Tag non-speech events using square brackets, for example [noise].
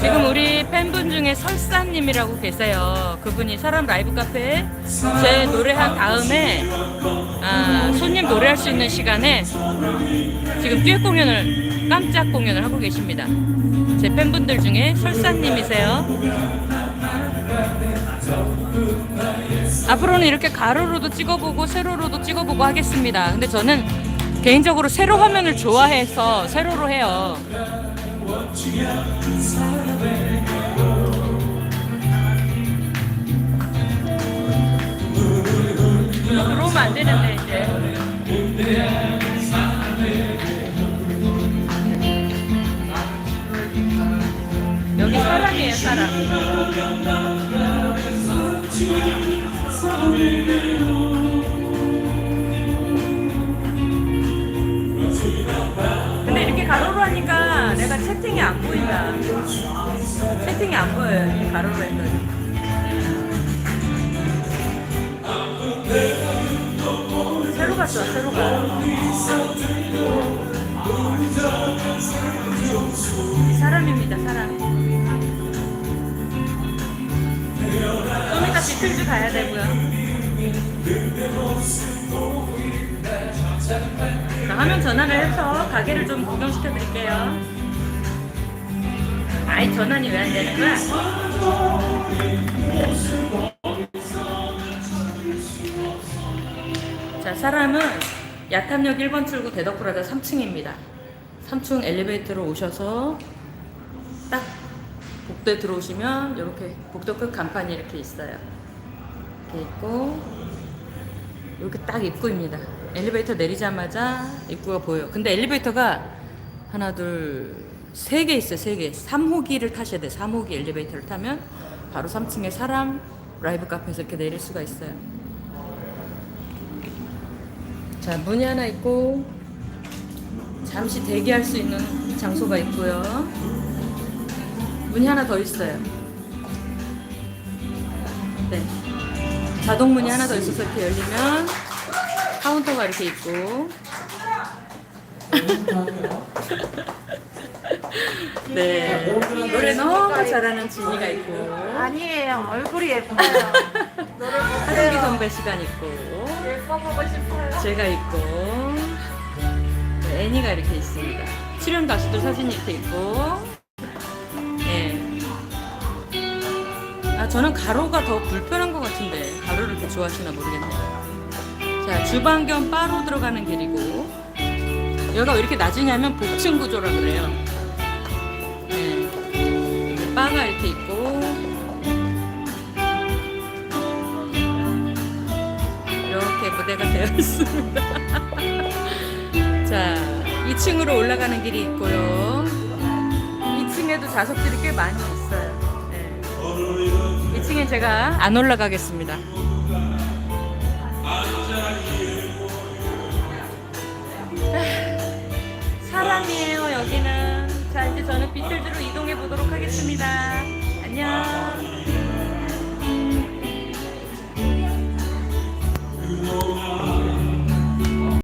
지금 우리 팬분 중에 설사님이라고 계세요. 그분이 사람 라이브 카페에 제 노래한 다음에 아, 손님 노래할 수 있는 시간에 지금 듀엣 공연을 깜짝 공연을 하고 계십니다. 제 팬분들 중에 설사님이세요. 앞으로는 이렇게 가로로도 찍어보고 세로로도 찍어보고 하겠습니다. 근데 저는 개인적으로 세로 화면을 좋아해서 세로로 해요. 들어오면 안 되는데 이제. 여기 사람이에요 사람. 근데 이렇게 가로로 하니까 내가 채팅이 안 보인다. 채팅이 안 보여요. 이렇게 가로로 했더니. 새로가 좋아, 새로 가. 사람입니다, 사람. 좀 이따 비틀즈 가야 되고요. 자, 화면 전환을 해서 가게를 좀 구경시켜 드릴게요. 아이, 전환이 왜 안 되는 거야? 자, 사람은 야탐역 1번 출구 대덕프라자 3층입니다. 3층 엘리베이터로 오셔서 딱 복도에 들어오시면 이렇게 복도 끝 간판이 이렇게 있어요. 이렇게 있고 이렇게 딱 입구입니다. 엘리베이터 내리자마자 입구가 보여요. 근데 엘리베이터가 하나 둘 세 개 있어요. 세 개. 3호기를 타셔야 돼요. 3호기 엘리베이터를 타면 바로 3층에 사람 라이브 카페에서 이렇게 내릴 수가 있어요. 자, 문이 하나 있고 잠시 대기할 수 있는 장소가 있고요. 문이 하나 더 있어요. 네. 자동 문이 하나 더 있어서 이렇게 열리면 카운터가 이렇게 있고. 네. 노래 너무 잘하는 진이가 있고. 아니에요. 얼굴이 예뻐요. [laughs] 노래 못해요. 선배 시간 있고. 예뻐 보고 싶어요. 제가 있고 네, 애니가 이렇게 있습니다. 출연 가수들 사진이 이렇게 있고 예. 아 저는 가로가 더 불편한 것 같은데 가로를 이렇게 좋아하시나 모르겠네요. 자 주방 겸 바로 들어가는 길이고 여기가 왜 이렇게 낮으냐면 복층 구조라 그래요. 예. 바가 이렇게 있고 이렇게 무대가 되어 있습니다. [laughs] 자, 2층으로 올라가는 길이 있고요. 2층에도 좌석들이 꽤 많이 있어요. 네. 2층에 제가 안 올라가겠습니다. 사람이에요, 여기는. 자, 이제 저는 비틀즈로 이동해 보도록 하겠습니다. 안녕.